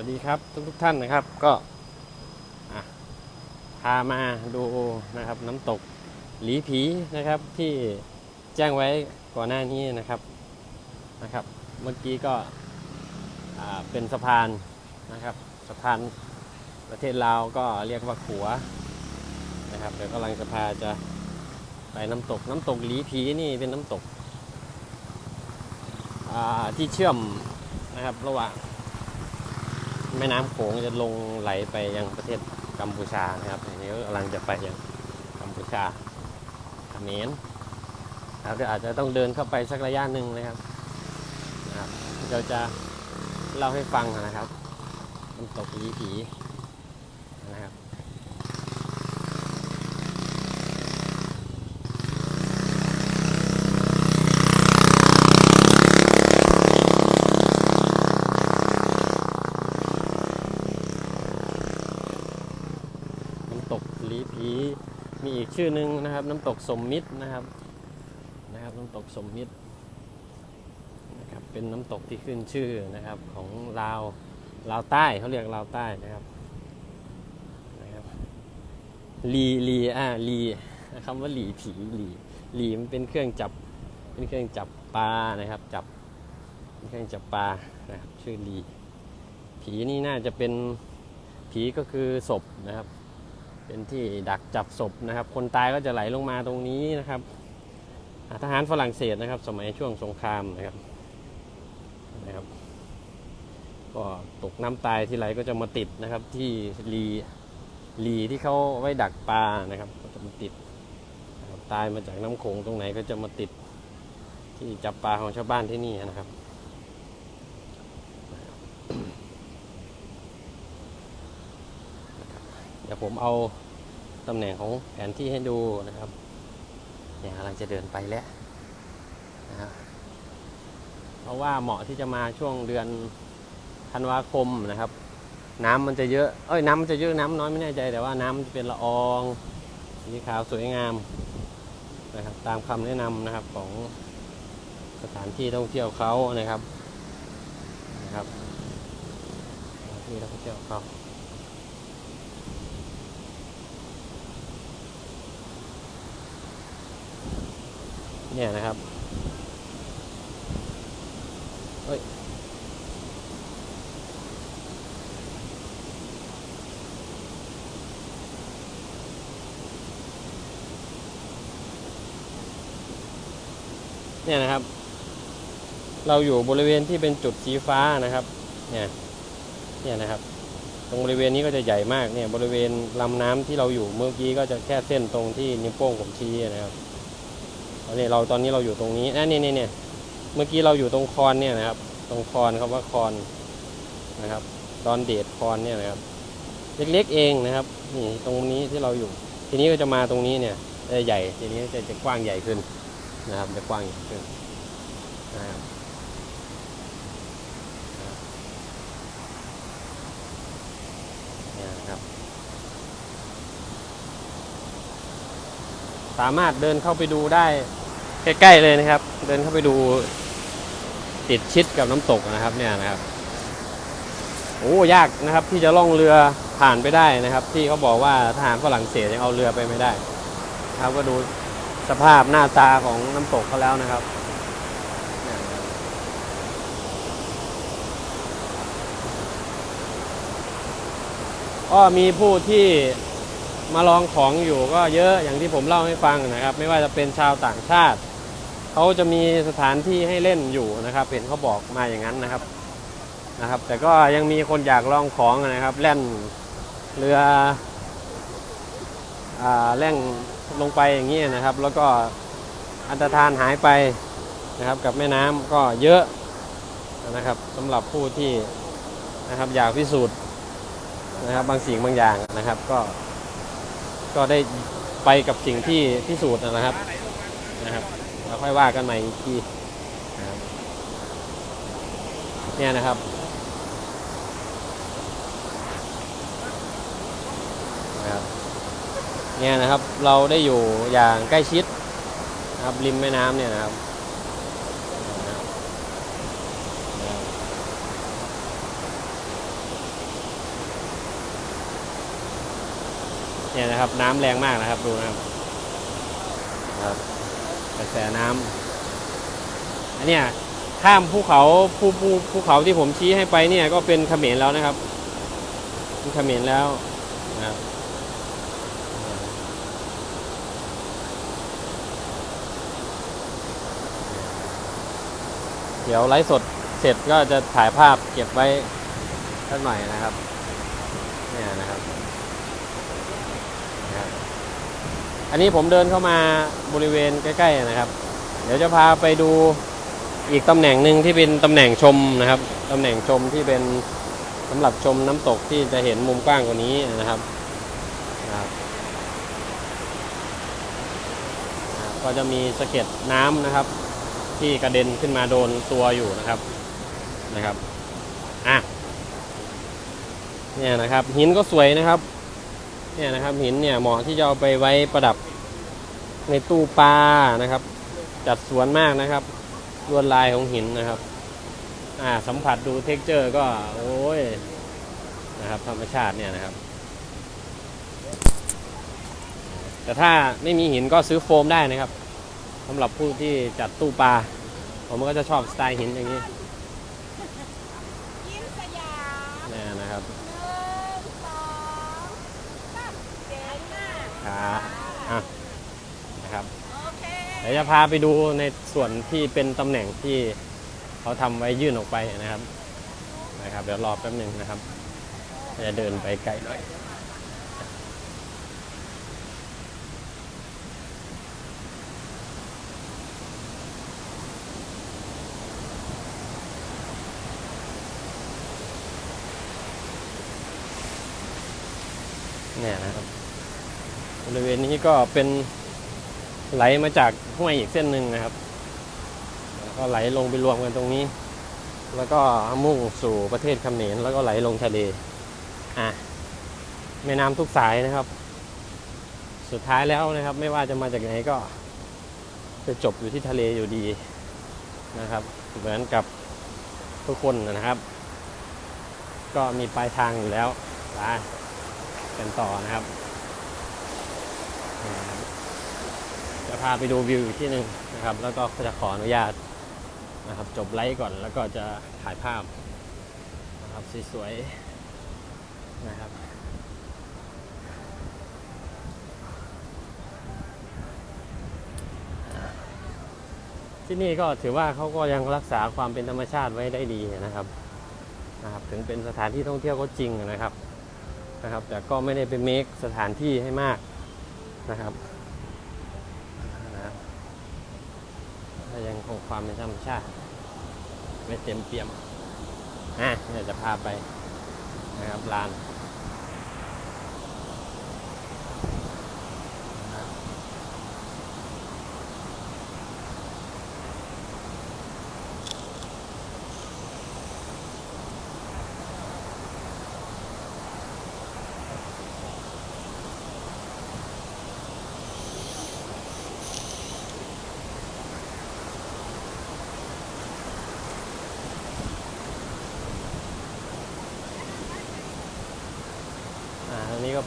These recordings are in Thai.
วัสดีครับทุกทุกท่านนะครับก็พามาดูนะครับน้ำตกหลีผีนะครับที่แจ้งไว้ก่อนหน้านี้นะครับนะครับ เมื่อกี้ก็เป็นสะพานนะครับสะพานประเทศลาวก็เรียกว่าขัวนะครับเดี๋ยวกำลังจะพาจะไปน้ำตกน้ำตกหลีผีนี่เป็นน้ำตกที่เชื่อมนะครับระหว่าง แม่น้ำโขงจะลงไหลไปยังประเทศกัมพูชานะครับอันนี้ก็กำลังจะไปยังกัมพูชาเขมรครับเดี๋ยวอาจจะต้องเดินเข้าไปสักระยะหนึ่งนะครับนะครับเราจะเล่าให้ฟังนะครับน้ำตกผีผีนะครับน้ำตกลีผีมีอีก ชื่อหนึ่งนะครับ น้ำตกสมมิตรนะครับนะครับ น้ำตกสมมิตรนะครับเป็นน้ำตกที่ขึ้นชื่อนะครับของลาวลาวใต้เขาเรียกลาวใต้นะครับนะครับลีลีอ่าลีคำว่าหลีผีหลีหลีมันเป็นเครื่องจับเป็นเครื่องจับปลานะครับจับเป็นเครื่องจับปลานะครับชื่อลีผีนี่น่าจะเป็นผีก็คือศพนะครับ เป็นที่ดักจับศพนะครับ คนตายก็จะไหลลงมาตรงนี้นะครับทหารฝรั่งเศสนะครับ สมัยช่วงสงครามนะครับนะครับ ก็ตกน้ำตายที่ไหลก็จะมาติดนะครับ ที่รีรีที่เขาไว้ดักปลานะครับก็จะมาติดตายมาจากน้ำโขงตรงไหนก็จะมาติดที่จับปลาของชาวบ้านที่นี่นะครับ ดี๋ยวผมเอาตำแหน่งของแผนที่ให้ดูนะครับเนี่ยกำลังจะเดินไปแล้วนะครับเพราะว่าเหมาะที่จะมาช่วงเดือนธันวาคมนะครับ น้ำมันจะเยอะเอ้ยน้ำมันจะเยอะน้ำน้อยไม่แน่ใจ แต่ว่าน้ำจะเป็นละอองสีขาวสวยงามนะครับ ตามคำแนะนำนะครับของสถานที่ท่องเที่ยวเขานะครับนะครับที่ท่องเที่ยวเขา เนี่ยนะครับเฮ้ยเนี่ยนะครับ เราอยู่บริเวณที่เป็นจุดสีฟ้านะครับ เนี่ย เนี่ยนะครับ ตรงบริเวณนี้ก็จะใหญ่มาก เนี่ย บริเวณลำน้ำที่เราอยู่เมื่อกี้ก็จะแค่เส้นตรงที่นิ้วโป้งผมชี้นะครับ นนี้เราตอนนี้เราอยู่ตรงนี้อะนี่นี่เนี่ยเมื่อกี้เราอยู่ตรงคอนเนี่ยนะครับ ตรงคอนคำว่าคอนนะครับ ตอนเดทคอนเนี่ยนะครับ เล็กๆเองนะครับ นี่ตรงนี้ที่เราอยู่ ทีนี้ก็จะมาตรงนี้เนี่ยจะใหญ่ ทีนี้จะจะกว้างใหญ่ขึ้นนะครับ จะกว้างใหญ่ขึ้นนะครับสามารถเดินเข้าไปดูได้ ใกล้ๆเลยนะครับ เดินเข้าไปดูติดชิดกับน้ำตกนะครับเนี่ยนะครับโอ้ยากนะครับที่จะล่องเรือผ่านไปได้นะครับ ที่เขาบอกว่าทหารฝรั่งเศสยังเอาเรือไปไม่ได้ครับก็ดูสภาพหน้าตาของน้ำตกเขาแล้วนะครับก็มีผู้ที่มาลองของอยู่ก็เยอะอย่างที่ผมเล่าให้ฟังนะครับ ไม่ว่าจะเป็นชาวต่างชาติ เขาจะมีสถานที่ให้เล่นอยู่นะครับ เห็นเขาบอกมาอย่างนั้นนะครับนะครับ แต่ก็ยังมีคนอยากลองของนะครับแล่นเรืออ่าแล่นลงไปอย่างนี้นะครับ แล้วก็อันตรธานหายไปนะครับ กับแม่น้ำก็เยอะนะครับสำหรับผู้ที่นะครับอยากพิสูจน์นะครับ บางสิ่งบางอย่างนะครับ ก็ก็ได้ไปกับสิ่งที่พิสูจน์นะครับนะครับ แล้วค่อยว่ากันใหม่อีกทีเนี่ยนะครับ เนี่ยนะครับเราได้อยู่อย่างใกล้ชิดนะครับริมแม่น้ำเนี่ยนะครับเนี่ยนะครับน้ำแรงมากนะครับดูนะครับ กระแสน้ำอันเนี้ยข้ามภูเขาภูภูภูเขาที่ผมชี้ให้ไปเนี่ยก็เป็นเขมรแล้วนะครับเป็นเขมรแล้วนะครับเดี๋ยวไลฟ์สดเสร็จก็จะถ่ายภาพเก็บไว้สักหน่อยนะครับ เนี่ยนะครับ อันนี้ผมเดินเข้ามาบริเวณใกล้ๆนะครับ เดี๋ยวจะพาไปดูอีกตำแหน่งหนึ่งที่เป็นตำแหน่งชมนะครับตำแหน่งชมที่เป็นสำหรับชมน้ำตกที่จะเห็นมุมกว้างกว่านี้นะครับนะครับก็จะมีสะเก็ดน้ำนะครับ ที่กระเด็นขึ้นมาโดนตัวอยู่นะครับนะครับอะเนี่ยนะครับหินก็สวยนะครับ เนี่ยนะครับหินเนี่ยเหมาะที่จะเอาไปไว้ประดับในตู้ปลานะครับ จัดสวนมากนะครับลวดลายของหินนะครับอ่าสัมผัสดูเท็กเจอร์ก็โอ้ยนะครับธรรมชาติเนี่ยนะครับ แต่ถ้าไม่มีหินก็ซื้อโฟมได้นะครับสำหรับผู้ที่จัดตู้ปลา ผมก็จะชอบสไตล์หินอย่างนี้ ยิ้มสยาม เนี่ยนะครับ หนึ่งสองสามเจ๋งมาก ครับอะนะครับโอเคเดี๋ยวจะพาไปดูในส่วนที่เป็นตำแหน่งที่เขาทำไว้ยื่นออกไปนะครับนะครับ เดี๋ยวรอแป๊บหนึ่งนะครับจะเดินไปไกลหน่อยเนี่ยนะครับบ ริเวณนี้ก็เป็นไหลมาจากห้วยอีกเส้นหนึ่งนะครับแล้วก็ไหลลงไปรวมกันตรงนี้ แล้วก็มุ่งสู่ประเทศเขมรแล้วก็ไหลลงทะเลอะแม่น้ำทุกสายนะครับ สุดท้ายแล้วนะครับ ไม่ว่าจะมาจากไหนก็จะจบอยู่ที่ทะเลอยู่ดีนะครับ เหมือนกับทุกคนนะครับ ก็มีปลายทางอยู่แล้วไปกันต่อนะครับ จะพาไปดูวิวที่หนึ่งนะครับ แล้วก็จะขออนุญาตนะครับ จบไลฟ์ก่อนแล้วก็จะถ่ายภาพนะครับสวยๆนะครับที่นี่ก็ถือว่าเขาก็ยังรักษาความเป็นธรรมชาติไว้ได้ดีนะครับนะครับ ถึงเป็นสถานที่ท่องเที่ยวก็จริงนะครับนะครับ แต่ก็ไม่ได้ไปเมคสถานที่ให้มาก นะครับก็ยังคงความเป็นธรรมชาติ ไม่เต็มเปี่ยมอะเดี๋ยวจะพาไปนะครับลาน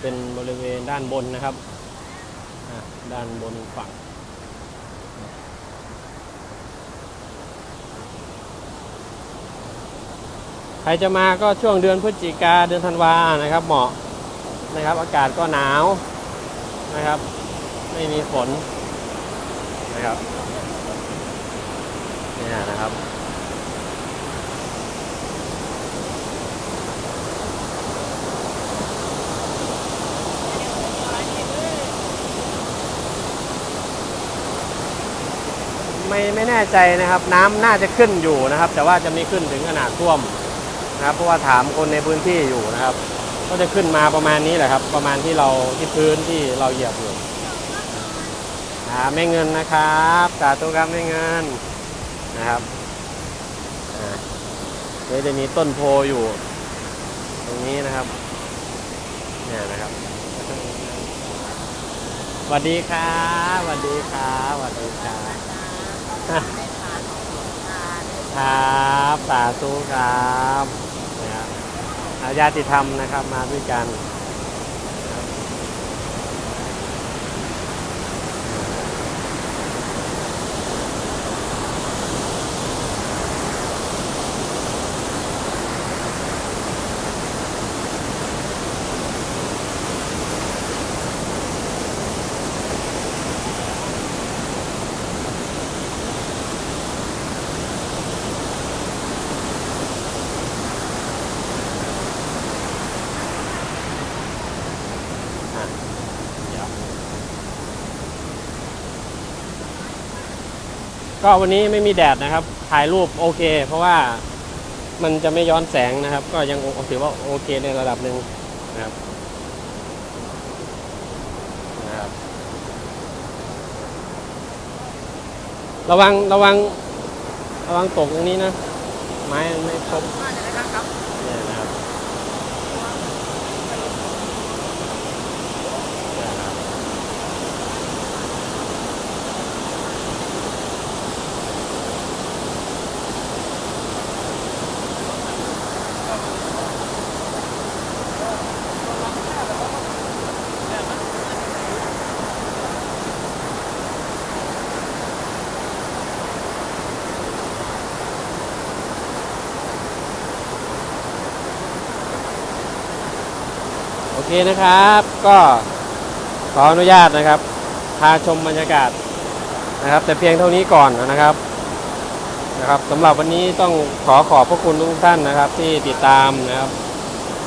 เป็นบริเวณด้านบนนะครับ ด้านบนฝั่ง ใครจะมาก็ช่วงเดือนพฤศจิกาเดือนธันวานะครับ เหมาะนะครับ อากาศก็หนาวนะครับ ไม่มีฝนนะครับเนี่ยนะครับ ไม่ไม่แน่ใจนะครับน้ำน่าจะขึ้นอยู่นะครับ แต่ว่าจะไม่ขึ้นถึงขนาดท่วมนะครับ เพราะว่าถามคนในพื้นที่อยู่นะครับ ก็จะขึ้นมาประมาณนี้แหละครับ ประมาณที่เราที่พื้นที่เราเหยียบอยู่อ่าไม่เงินนะครับสาธุครับไม่เงินนะครับอ่าเดี๋ยวจะมีต้นโพอยู่ ตรงนี้นะครับเนี่ยนะครับสวัสดีครับสวัสดีครับสวัสดีครับ ครับสาธุครับนะครับอาญาติธรรมนะครับมาด้วยกัน ก็วันนี้ไม่มีแดดนะครับ ถ่ายรูปโอเค เพราะว่ามันจะไม่ย้อนแสงนะครับ ก็ยังโอถือว่าโอเคในระดับหนึ่งนะครับนะครับระวังระวังระวังตกตรงนี้นะ ไม้มันไม่ครบมาจากไหนบ้างครับเนี่ยนะครับเนี่ยนะครับ โอ เคนะครับก็ขออนุญาตนะครับ พาชมบรรยากาศนะครับ แต่เพียงเท่านี้ก่อนนะครับนะครับสำหรับวันนี้ต้องขอขอบพระคุณทุกท่านนะครับ ที่ติดตามนะครับ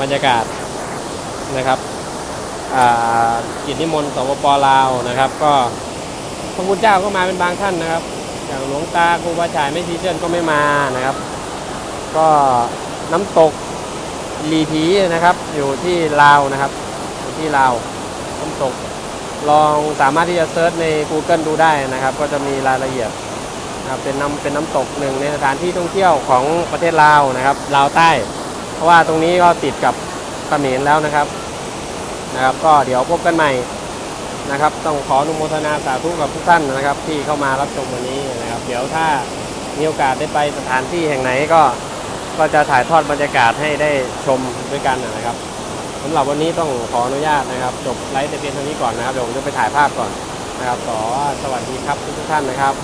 บรรยากาศนะครับอ่ากิจนิมนต์สปปลาวนะครับ ก็พระคุณเจ้าก็มาเป็นบางท่านนะครับ อย่างหลวงตาครูบาชายไม่ทีเชิญก็ไม่มานะครับ ก็น้ำตก ลีผีนะครับ อยู่ที่ลาวนะครับอยู่ที่ลาวน้ำตก ลองสามารถที่จะเซิร์ชใน Google ดูได้นะครับ ก็จะมีรายละเอียดนะครับเป็นน้ำเป็นน้ำตกหนึ่งในสถานที่ท่องเที่ยวของประเทศลาวนะครับลาวใต้ เพราะว่าตรงนี้ก็ติดกับเขมรแล้วนะครับนะครับ ก็เดี๋ยวพบกันใหม่นะครับ ต้องขออนุโมทนาสาธุกับทุกท่านนะครับ ที่เข้ามารับชมวันนี้นะครับ เดี๋ยวถ้ามีโอกาสได้ไปสถานที่แห่งไหนก็ ก็จะถ่ายทอดบรรยากาศให้ได้ชมด้วยกันนะครับสำหรับวันนี้ต้องขออนุญาตนะครับ จบไลฟ์แต่เพียงเท่านี้ก่อนนะครับเดี๋ยวผมจะไปถ่ายภาพก่อนนะครับขอสวัสดีครับทุกท่านนะครับ